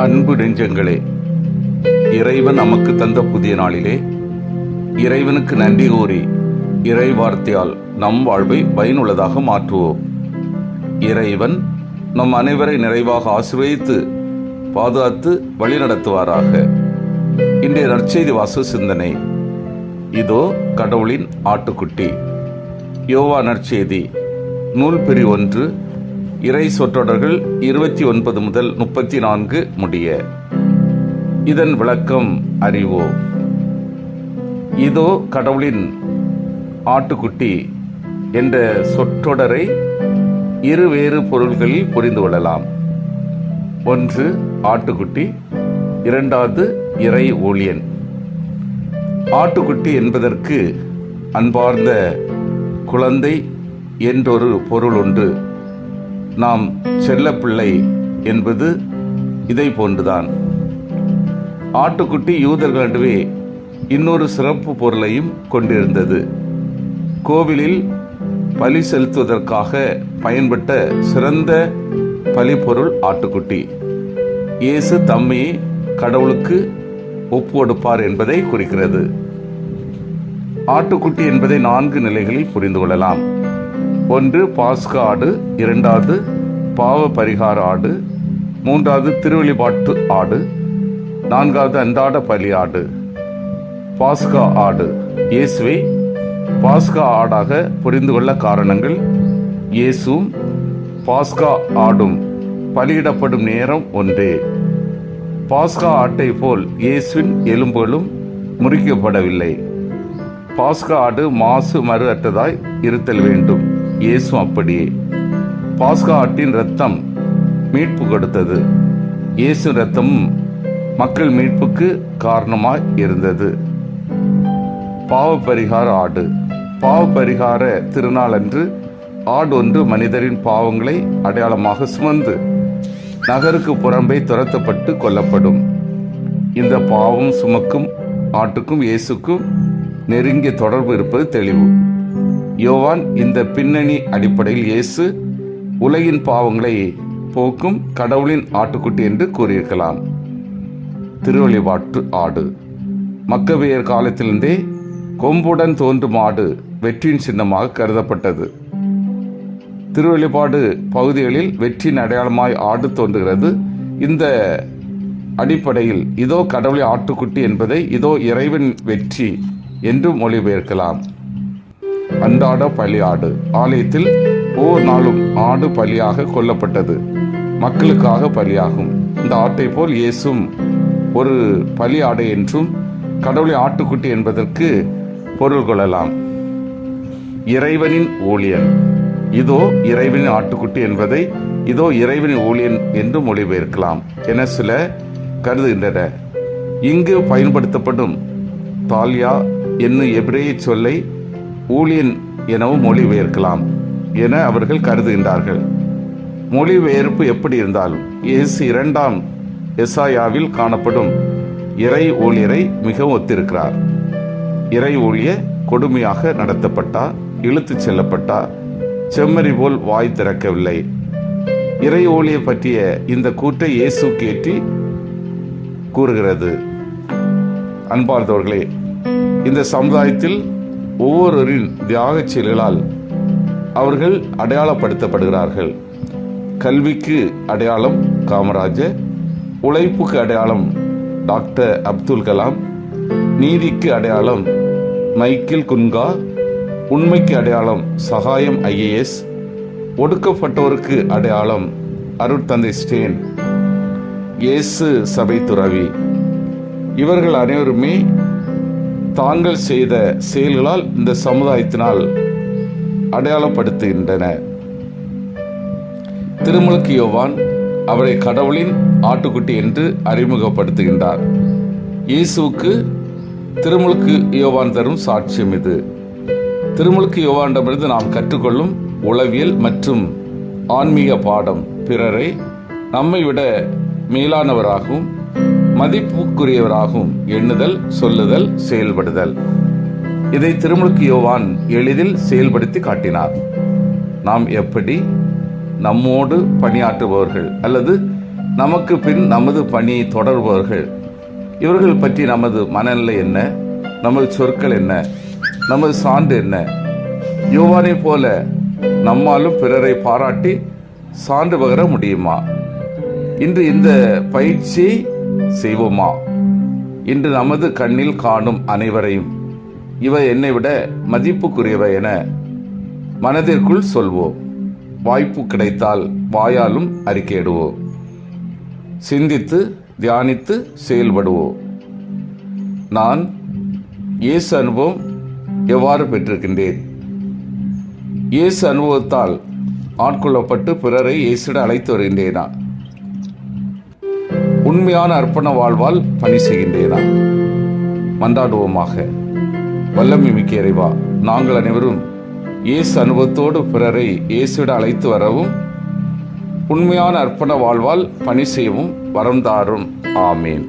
அன்பு நெஞ்சங்களே இறைவன் நமக்கு தந்த புதிய நாளிலே இறைவனுக்கு நன்றி கூறி இறை வார்த்தையால் நம் வாழ்வை பயனுள்ளதாக மாற்றுவோம். இறைவன் நம் அனைவரை நிறைவாக ஆசிர்வதித்து பாதுகாத்து வழிநடத்துவாராக. இன்றைய நற்செய்தி வாசு சிந்தனை இதோ கடவுளின் ஆட்டுக்குட்டி. யோவா நற்செய்தி நூல் பிரி ஒன்று இறை சொற்றொடர்கள் இருபத்தி ஒன்பது முதல் முப்பத்தி நான்கு முடிய. இதன் விளக்கம் அறிவோ இதோ கடவுளின் ஆட்டுக்குட்டி என்ற சொற்றொடரை இரு வேறு பொருள்களில் புரிந்து கொள்ளலாம். ஒன்று ஆட்டுக்குட்டி. இரண்டாவது இறை ஊழியன். ஆட்டுக்குட்டி என்பதற்கு அன்பார்ந்த குழந்தை என்றொரு பொருள் ஒன்று நாம் செல்லப்பிள்ளை என்பது இதை போன்றுதான். ஆட்டுக்குட்டி யூதர்கள் நடுவே இன்னொரு சிறப்பு பொருளையும் கொண்டிருந்தது. கோவிலில் பலி செலுத்துவதற்காக பயன்பட்ட சிறந்த பலிப்பொருள் ஆட்டுக்குட்டி. இயேசு தம்மையை கடவுளுக்கு ஒப்பு கொடுப்பார் என்பதை குறிக்கிறது. ஆட்டுக்குட்டி என்பதை நான்கு நிலைகளில் புரிந்து கொள்ளலாம். ஒன்று பாஸ்கா ஆடு இரண்டாவது பாவ பரிகார ஆடு மூன்றாவது திருவழிபாட்டு ஆடு நான்காவது அன்றாட பலி ஆடு. பாஸ்கா ஆடு. இயேசுவை பாஸ்கா ஆடாக புரிந்து கொள்ள காரணங்கள் இயேசும் பாஸ்கா ஆடும் பலியிடப்படும் நேரம் ஒன்றே. பாஸ்கா ஆட்டை போல் இயேசுவின் எலும்புகளும் முறிக்கப்படவில்லை. பாஸ்கா ஆடு மாசு மறு அற்றதாய் இருத்தல் வேண்டும். இயேசு அப்படியே. பாஸ்கா ஆட்டின் ரத்தம் மீட்பு கொடுத்தது. இயேசு ரத்தமும் மக்கள் மீட்புக்கு காரணமாய் இருந்தது. பாவ பரிகார ஆடு. பாவ பரிகார திருநாள் அன்று ஆடு ஒன்று மனிதரின் பாவங்களை அடையாளமாக சுமந்து நகருக்கு புறம்பே துரத்தப்பட்டு கொல்லப்படும். இந்த பாவம் சுமக்கும் ஆட்டுக்கும் இயேசுக்கும் நெருங்கிய தொடர்பு இருப்பது தெளிவு. யோவான் இந்த பின்னணி அடிப்படையில் இயேசு உலகின் பாவங்களை போக்கும் கடவுளின் ஆட்டுக்குட்டி என்று கூறியிருக்கலாம். திருவழிபாட்டு ஆடு. மக்கவியர் காலத்திலிருந்தே கொம்புடன் தோன்றும் ஆடு வெற்றியின் சின்னமாக கருதப்பட்டது. திருவெளிப்பாடு பகுதிகளில் வெற்றியின் அடையாளமாய் ஆடு தோன்றுகிறது. இந்த அடிப்படையில் இதோ கடவுளை ஆட்டுக்குட்டி என்பதை இதோ இறைவன் வெற்றி என்று மொழிபெயர்க்கலாம். அன்றாட பலி ஆடு ஆலயத்தில் ஒவ்வொரு நாளும் ஆடு பலியாக கொல்லப்பட்டது. மக்களுக்காக பலியாகும். இந்த ஆட்டை போல் இயேசும் ஒரு பலி ஆடை என்றும் கடவுளை ஆட்டுக்குட்டி என்பதற்கு பொருள் கொள்ளலாம். இறைவனின் ஊழியன் இதோ இறைவனின் ஆட்டுக்குட்டி என்பதை இதோ இறைவனின் ஊழியன் என்று மொழிபெயர்க்கலாம் என சில கருதுகின்றன. இங்கு பயன்படுத்தப்படும் தாலியா என்னும் எபிரேய சொல்லை ஊழியன் எனவும் மொழிபெயர்க்கலாம் என அவர்கள் கருதுகின்றார்கள். மொழிபெயர்ப்பு எப்படி இருந்தாலும் இயேசு இரண்டாம் எசாயாவில் காணப்படும் இறை ஊழியரை மிகவும் ஒத்திருக்கிறார். இறை ஊழிய கொடுமையாக நடத்தப்பட்டார் இழுத்துச் செல்லப்பட்டார் செம்மறி போல் வாய் திறக்கவில்லை. இறை ஊழிய பற்றிய இந்த கூற்றை இயேசு கேட்டி கூறுகிறது. அன்பார்ந்தவர்களே இந்த சமுதாயத்தில் ஒவ்வொருவரின் தியாகச் செயல்களால் அவர்கள் அடையாளப்படுத்தப்படுகிறார்கள். கல்விக்கு அடையாளம் காமராஜர் உழைப்புக்கு அடையாளம் டாக்டர் அப்துல் கலாம் நீதிக்கு அடையாளம் மைக்கேல் குன்கா உண்மைக்கு அடையாளம் சகாயம் ஐஏஎஸ் ஒடுக்கப்பட்டோருக்கு அடையாளம் அருட்தந்தை ஸ்டேன் இயேசு சபை துறவி இவர்கள் அனைவருமே தாங்கள் செய்த செயல்களால் இந்த சமுதாயத்தினால் அடையாளப்படுத்துகின்றன. திருமுழுக்கு யோவான் அவரை கடவுளின் ஆட்டுக்குட்டி என்று அறிமுகப்படுத்துகின்றார். இயேசுவுக்கு திருமுழுக்கு யோவான் தரும் சாட்சியம் இது. திருமுழுக்கு யோவானிடமிருந்து நாம் கற்றுக்கொள்ளும் உளவியல் மற்றும் ஆன்மீக பாடம் பிறரை நம்மை விட மேலானவராகவும் மதிப்புக்குரியவராகவும் எண்ணுதல் சொல்லுதல் செயல்படுதல். இதை திருமுழுக்கு யோவான் எளிதில் செயல்படுத்தி காட்டினார். நாம் எப்படி நம்மோடு பணியாற்றுபவர்கள் அல்லது நமக்கு பின் நமது பணியை தொடர்பவர்கள்? இவர்கள் பற்றி நமது மனநிலை என்ன? நமது சொற்கள் என்ன? நமது சான்று என்ன? யோவானை போல நம்மாலும் பிறரை பாராட்டி சான்று பகர முடியுமா? இன்று இந்த பயிற்சியை செய்வோமா? இன்று நமது கண்ணில் காணும் அனைவரையும் இவை என்னை விட மதிப்புக்குரியவை என மனதிற்குள் சொல்வோம். வாய்ப்பு கிடைத்தால் வாயாலும் அறிக்கையிடுவோம். சிந்தித்து தியானித்து செயல்படுவோம். நான் இயேசு அனுபவம் எவ்வாறு பெற்றிருக்கின்றேன்? இயேசு அனுபவத்தால் ஆட்கொள்ளப்பட்டு பிறரை இயேசுட அழைத்து வருகின்றேனா? உண்மையான அர்ப்பண வாழ்வால் பணி செய்கின்றேனா? மந்தாடுவோமாக. வல்லமை மிக்க இறைவா நாங்கள் அனைவரும் இயேசு அனுபவத்தோடு பிறரை இயேசுவிட அழைத்து வரவும் உண்மையான அர்ப்பண வாழ்வால் பணி செய்யவும் வரம் தாரும். ஆமேன்.